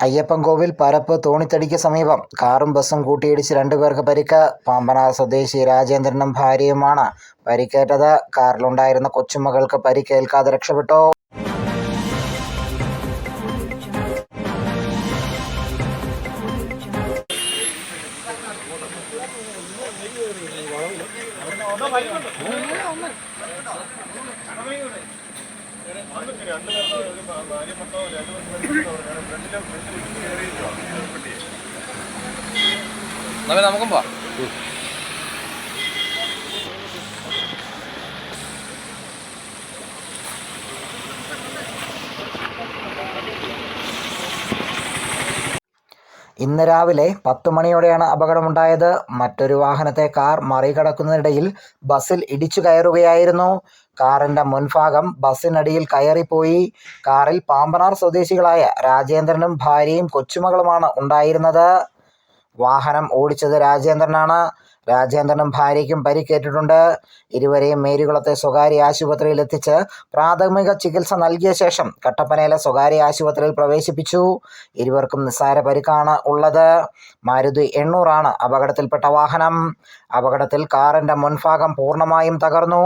അയ്യപ്പൻകോവിൽ പരപ്പ് തോണിത്തടിക്ക് സമീപം കാറും ബസ്സും കൂട്ടിയിടിച്ച് രണ്ടുപേർക്ക് പരിക്ക് പാമ്പനാർ സ്വദേശി രാജേന്ദ്രനും ഭാര്യയുമാണ് പരിക്കേറ്റത് കാറിലുണ്ടായിരുന്ന കൊച്ചുമകൾക്ക് പരിക്കേൽക്കാതെ രക്ഷപ്പെട്ടു പിന്നെ നമുക്കും പോവാം. ഇന്ന് രാവിലെ പത്ത് മണിയോടെയാണ് അപകടമുണ്ടായത്. മറ്റൊരു വാഹനത്തെ കാർ മറികടക്കുന്നതിനിടയിൽ ബസ്സിൽ ഇടിച്ചു കയറുകയായിരുന്നു. കാറിന്റെ മുൻഭാഗം ബസ്സിനടിയിൽ കയറിപ്പോയി. കാറിൽ പാമ്പനാർ സ്വദേശികളായ രാജേന്ദ്രനും ഭാര്യയും കൊച്ചുമകളുമാണ് ഉണ്ടായിരുന്നത്. വാഹനം ഓടിച്ചത് രാജേന്ദ്രനാണ്. രാജേന്ദ്രനും ഭാര്യയ്ക്കും പരിക്കേറ്റിട്ടുണ്ട്. ഇരുവരെയും മേരികുളത്തെ സ്വകാര്യ ആശുപത്രിയിൽ എത്തിച്ച് പ്രാഥമിക ചികിത്സ നൽകിയ ശേഷം കട്ടപ്പനയിലെ സ്വകാര്യ ആശുപത്രിയിൽ പ്രവേശിപ്പിച്ചു. ഇരുവർക്കും നിസ്സാര പരിക്കാണ് ഉള്ളത്. മാരുതി എണ്ണൂറാണ് അപകടത്തിൽപ്പെട്ട വാഹനം. അപകടത്തിൽ കാറിന്റെ മുൻഭാഗം പൂർണമായും തകർന്നു.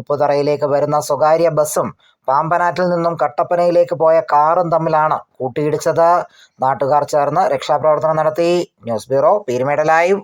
ഉപ്പുതറയിലേക്ക് വരുന്ന സ്വകാര്യ ബസ്സും പാമ്പനാറ്റിൽ നിന്നും കട്ടപ്പനയിലേക്ക് പോയ കാറും തമ്മിലാണ് കൂട്ടിയിടിച്ചത്. നാട്ടുകാർ ചേർന്ന് രക്ഷാപ്രവർത്തനം നടത്തി. News bureau Peerumede live.